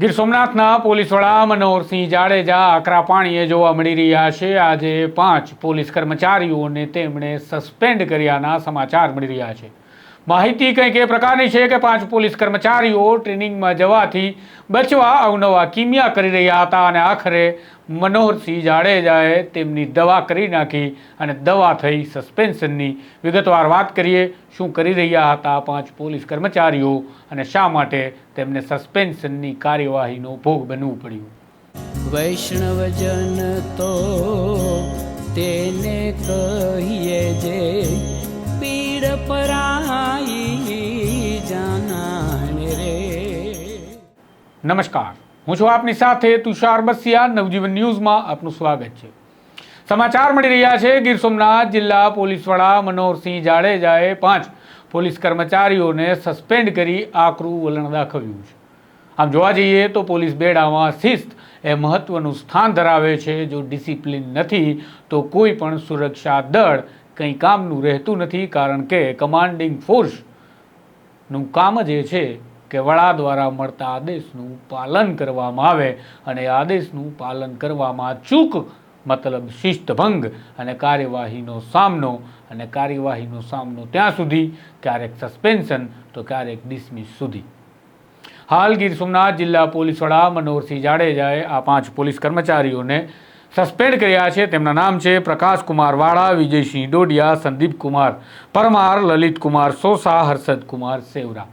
Gir સોમનાથના police વડા મનોહરસિંહ જાડેજા આકરા પાણીએ જોવા મળી રહ્યા છે. આજે પાંચ પોલીસ કર્મચારીઓને તેમણે સસ્પેન્ડ કર્યાના સમાચાર મળી રહ્યા છે. માહિતી કંઈક એ પ્રકારની છે કે પાંચ પોલીસ કર્મચારીઓ ટ્રેનિંગમાં જવાથી બચવા અવનવા કિમિયા કરી રહ્યા હતા અને આખરે મનોહરસિંહ જાડેજાએ તેમની દવા કરી નાખી અને દવા થઈ સસ્પેન્શનની. વિગતવાર વાત કરીએ શું કરી રહ્યા હતા પાંચ પોલીસ કર્મચારીઓ અને શા માટે તેમને સસ્પેન્શનની કાર્યવાહીનો ભોગ બનવું પડ્યું? વૈષ્ણવજન તો તેને કહીએ જે પીડ પરાઈ જાના રે. નમસ્કાર. હું છું આપની સાથે તુષાર બસિયા. નવજીવન ન્યૂઝમાં આપનું સ્વાગત છે. સમાચાર મળી રહ્યા છે. ગીર સોમનાથ જિલ્લા પોલીસ વડા મનોહરસિંહ જાડેજાએ પાંચ પોલીસ કર્મચારીઓને સસ્પેન્ડ કરી આકરું વલણ દાખવ્યું છે. આમ જોવા જઈએ તો પોલીસ બેડામાં શિસ્ત એ મહત્વનું સ્થાન ધરાવે છે. જો ડિસિપ્લિન નથી, તો કોઈ પણ સુરક્ષા દળ કંઈ કામનું રહેતું નથી, કારણ કે કમાન્ડિંગ ફોર્સનું કામ જ છે કે વડા દ્વારા મળતા આદેશનું પાલન કરવામાં આવે અને આદેશનું પાલન કરવામાં ચૂક મતલબ શિસ્તભંગ અને કાર્યવાહીનો સામનો અને કાર્યવાહીનો સામનો ત્યાં સુધી, ક્યારેક સસ્પેન્શન તો ક્યારેક ડિસમિસ સુધી. હાલ ગીર સોમનાથ જિલ્લા પોલીસ વડા મનોહરસિંહ જાડેજાએ આ પાંચ પોલીસ કર્મચારીઓને સસ્પેન્ડ કર્યા છે. તેમના નામ છે પ્રકાશ કુમાર વાળા, વિજયસિંહ ડોડિયા, સંદીપ કુમાર પરમાર લલિત કુમાર સોસા, હર્ષદ કુમાર સેવરા.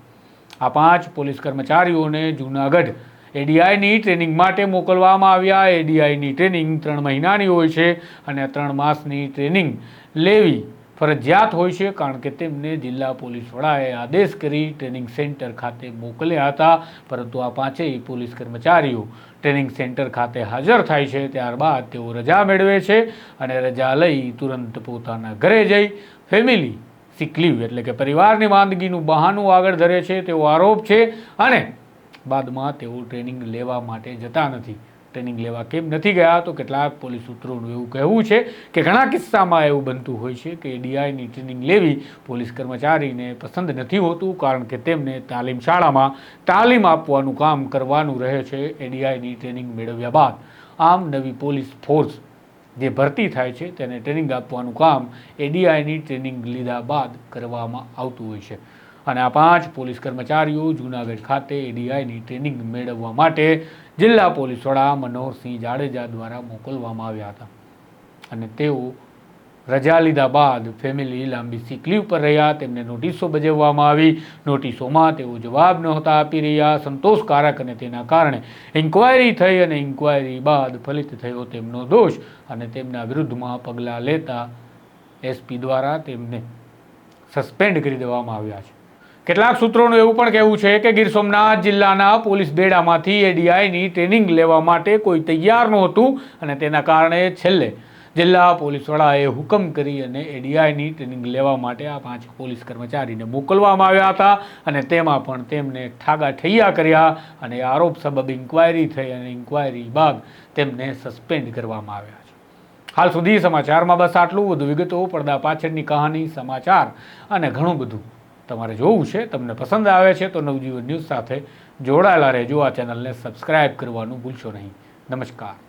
આ પાંચ પોલીસ કર્મચારીઓને જૂનાગઢ. એડીઆઈની ટ્રેનિંગ માટે મોકલવામાં આવ્યા. એડીઆઈની ટ્રેનિંગ ત્રણ મહિનાની હોય છે અને ત્રણ માસની ટ્રેનિંગ લેવી ફરજિયાત હોય છે કારણ કે તેમને જિલ્લા પોલીસ વડાએ આદેશ કરી ટ્રેનિંગ સેન્ટર ખાતે મોકલ્યા હતા. પરંતુ આ પાંચેય પોલીસ કર્મચારીઓ ટ્રેનિંગ સેન્ટર ખાતે હાજર થાય છે. ત્યારબાદ તેઓ રજા મેળવે છે અને રજા લઈ તુરંત પોતાના ઘરે જઈ ફેમિલી સિક લીવ એટલે કે પરિવારની માંદગીનું બહાનું આગળ ધરે છે, તેવો આરોપ છે, અને બાદમાં તેઓ ટ્રેનિંગ લેવા માટે જતા નથી. ટ્રેનિંગ લેવા કેમ નથી ગયા? તો કેટલાક પોલીસ સૂત્રોનું એવું કહેવું છે કે ઘણા કિસ્સામાં એવું બનતું હોય છે કે ડીઆઈની ટ્રેનિંગ લેવી પોલીસ કર્મચારીને પસંદ નથી હોતું, કારણ કે તેમને તાલીમ શાળામાં તાલીમ આપવાનું કામ કરવાનું રહે છે એડીઆઈની ટ્રેનિંગ મેળવ્યા બાદ. આમ નવી પોલીસ ફોર્સ જે ભરતી થાય છે તેને ટ્રેનિંગ આપવાનું કામ એડીઆઈની ટ્રેનિંગ લીધા બાદ કરવામાં આવતું હોય છે. અને આ પાંચ પોલીસ કર્મચારીઓ જૂનાગઢ ખાતે એડીઆઈની ટ્રેનિંગ મેળવવા માટે જિલ્લા પોલીસ વડા મનોહરસિંહ જાડેજા દ્વારા મોકલવામાં આવ્યા હતા. અને તેઓ રજા લીધા બાદ ફેમિલી લાંબી સિક લીવ પર રહ્યા, તેમને નોટિસો બજાવવામાં આવી. નોટિસોમાં તેઓ જવાબ નહોતા આપી રહ્યા, સંતોષકારક અને તેના કારણે ઇન્કવાયરી થઈ અને ઇન્કવાયરી બાદ ફલિત થયો તેમનો દોષ અને તેમના વિરુદ્ધમાં પગલાં લેતા એસપી દ્વારા તેમને સસ્પેન્ડ કરી દેવામાં આવ્યા છે. કેટલાક સૂત્રોનું એવું પણ કહેવું છે કે ગીર સોમનાથ જિલ્લાના પોલીસ બેડામાંથી એડીઆઈની ટ્રેનિંગ લેવા માટે કોઈ તૈયાર નહોતું અને તેના કારણે છેલ્લે જિલ્લા પોલીસ વડાએ હુકમ કરી અને એડીઆઈની ટ્રેનિંગ લેવા માટે આ પાંચ પોલીસ કર્મચારીને મોકલવામાં આવ્યા હતા અને તેમાં પણ તેમને ઠાગા ઠૈયા કર્યા અને આરોપ સબબ ઇન્કવાયરી થઈ અને ઇન્કવાયરી બાદ તેમને સસ્પેન્ડ કરવામાં આવ્યા છે. હાલ સુધી સમાચારમાં બસ આટલું. વધુ વિગતો પડદા પાછળની કહાની, સમાચાર અને ઘણું બધું તમારે જોવું છે, તમને પસંદ આવે છે તો નવજીવન ન્યૂઝ સાથે જોડાયેલા રહેજો. આ ચેનલને સબસ્ક્રાઇબ કરવાનું ભૂલશો નહીં. નમસ્કાર.